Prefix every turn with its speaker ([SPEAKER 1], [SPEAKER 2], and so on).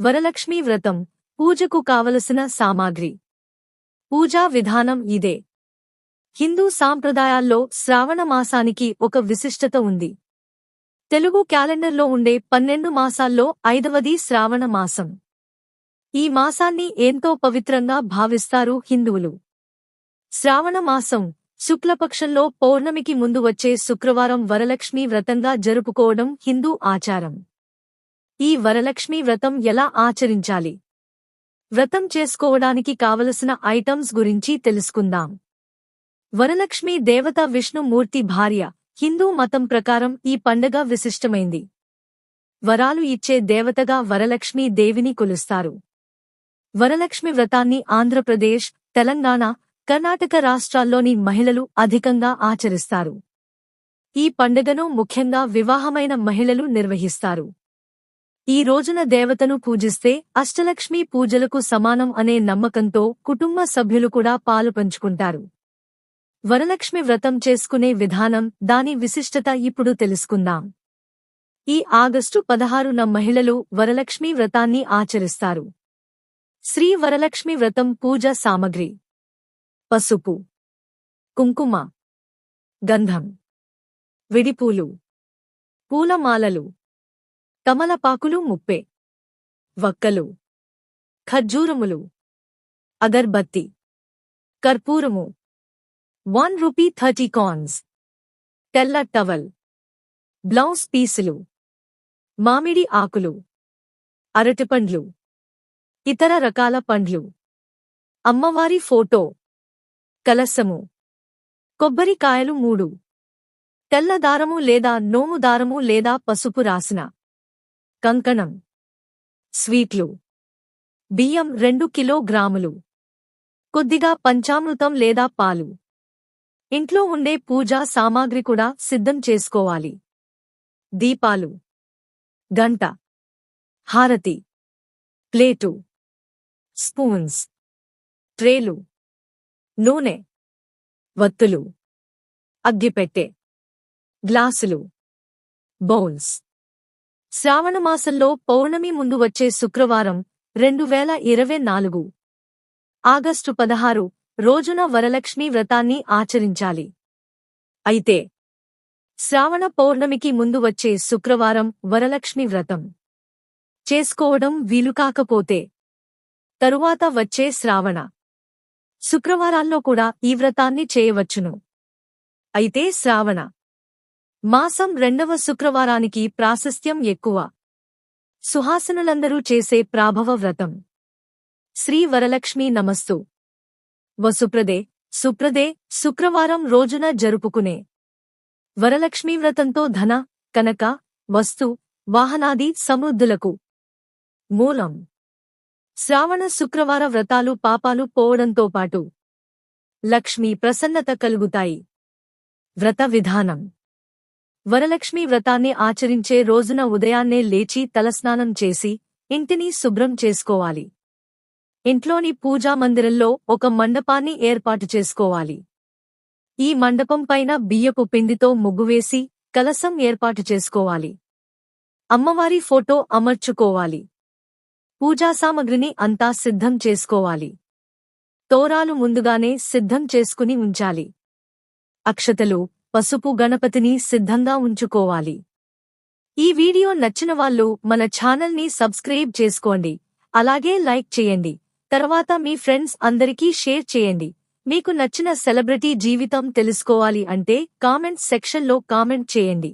[SPEAKER 1] వరలక్ష్మీ వ్రతం పూజకు కావలసిన సామాగ్రి. పూజా విధానం ఇదే. హిందూ సాంప్రదాయాల్లో శ్రావణ మాసానికి ఒక విశిష్టత ఉంది. తెలుగు క్యాలెండర్లో ఉండే పన్నెండు మాసాల్లో ఐదవది శ్రావణ మాసం. ఈ మాసాన్ని ఎంతో పవిత్రంగా భావిస్తారు హిందువులు. శ్రావణ మాసం శుక్లపక్షంలో పౌర్ణమికి ముందు వచ్చే శుక్రవారం వరలక్ష్మీ వ్రతంగా జరుపుకోవడం హిందూ ఆచారం. ఈ వరలక్ష్మీ వ్రతం ఎలా ఆచరించాలి? వ్రతం చేసుకోవడానికి కావలసిన ఐటమ్స్ గురించి తెలుసుకుందాం. వరలక్ష్మీ దేవత విష్ణుమూర్తి భార్య హిందూ మతం ప్రకారం ఈ పండగ విశిష్టమైంది. వరాలు ఇచ్చే దేవతగా వరలక్ష్మీ దేవిని కొలుస్తారు. వరలక్ష్మి వ్రతాన్ని ఆంధ్రప్రదేశ్ తెలంగాణ కర్ణాటక రాష్ట్రాల్లోని మహిళలు అధికంగా ఆచరిస్తారు. ఈ పండుగను ముఖ్యంగా వివాహమైన మహిళలు నిర్వహిస్తారు. ఈ రోజున దేవతను పూజిస్తే అష్టలక్ష్మీ పూజలకు సమానం అనే నమ్మకంతో కుటుంబ సభ్యులు కూడా పాలు పంచుకుంటారు. వరలక్ష్మి వ్రతం చేసుకునే విధానం దాని విశిష్టత ఇప్పుడు తెలుసుకుందాం. ఈ ఆగస్టు పదహారున మహిళలు వరలక్ష్మీ వ్రతాన్ని ఆచరిస్తారు. శ్రీ వరలక్ష్మి వ్రతం పూజ సామగ్రి. పసుపు. కుంకుమ. గంధం. విడిపూలు. పూలమాలలు. తమలపాకులు ముప్పే. వక్కలు. ఖర్జూరములు. అగర్బత్తి. కర్పూరము. One rupee thirty coins. తెల్ల టవల్. బ్లౌజ్ పీసులు. మామిడి ఆకులు. అరటిపండ్లు ఇతర రకాల పండ్లు. అమ్మవారి ఫోటో. కలసము కొబ్బరికాయలు మూడు. తెల్ల దారము లేదా నోము దారము లేదా పసుపు రాసిన. కంకణం. స్వీట్లు. బియ్యం రెండు కిలోగ్రాములు కొద్దిగా పంచామృతం లేదా పాలు. ఇంట్లో ఉండే పూజా సామాగ్రి కూడా సిద్ధం చేసుకోవాలి. దీపాలు. గంట. హారతి. ప్లేటు. స్పూన్స్. ట్రేలు. నూనె. వత్తులు. అగ్గిపెట్టె. గ్లాసులు. బౌల్స్. శ్రావణమాసంలో పౌర్ణమి ముందు వచ్చే శుక్రవారం రెండు వేల ఇరవై నాలుగు. ఆగస్టు పదహారు రోజున వరలక్ష్మీ వ్రతాన్ని ఆచరించాలి. అయితే శ్రావణ పౌర్ణమికి ముందు వచ్చే శుక్రవారం వరలక్ష్మి వ్రతం. చేసుకోవడం వీలుకాకపోతే తరువాత వచ్చే శ్రావణ. శుక్రవారాల్లో కూడా ఈ వ్రతాన్ని చేయవచ్చును. అయితే శ్రావణ మాసం రెండవ శుక్రవారానికి ప్రాశస్త్యం ఎక్కువ. సుహాసనులందరూ చేసే ప్రాభవ వ్రతం. శ్రీ వరలక్ష్మీ నమస్తు. వసుప్రదే సుప్రదే శుక్రవారం రోజున జరుపుకునే. వరలక్ష్మీ వ్రతంతో ధన కనక వస్తు వాహనాది సమృద్ధులకు. మూలం. శ్రావణ శుక్రవార వ్రతాలు పాపాలు పోవడంతో పాటు. లక్ష్మీ ప్రసన్నత కలుగుతాయి. వ్రత విధానం. వరలక్ష్మి వ్రతాన్ని ఆచరించే రోజున ఉదయాన్నే లేచి తలస్నానం చేసి ఇంటిని శుభ్రం చేసుకోవాలి. ఇంట్లోని పూజా మందిరంలో ఒక మండపాన్ని ఏర్పాటు చేసుకోవాలి. ఈ మండపం పైన బియ్యపు పిండితో ముగ్గువేసి కలసం ఏర్పాటు చేసుకోవాలి. అమ్మవారి ఫోటో అమర్చుకోవాలి. పూజా సామగ్రిని అంతా సిద్ధం చేసుకోవాలి. తోరాలు ముందుగానే సిద్ధం చేసుకుని ఉంచాలి. అక్షతలు పసుపు గణపతిని సిద్ధంగా ఉంచుకోవాలి. ఈ వీడియో నచ్చిన వాళ్ళు మన ఛానల్ని సబ్స్క్రైబ్ చేసుకోండి. అలాగే లైక్ చేయండి. తర్వాత మీ ఫ్రెండ్స్ అందరికీ షేర్ చేయండి. మీకు నచ్చిన సెలబ్రిటీ జీవితం తెలుసుకోవాలి అంటే కామెంట్ సెక్షన్లో కామెంట్ చేయండి.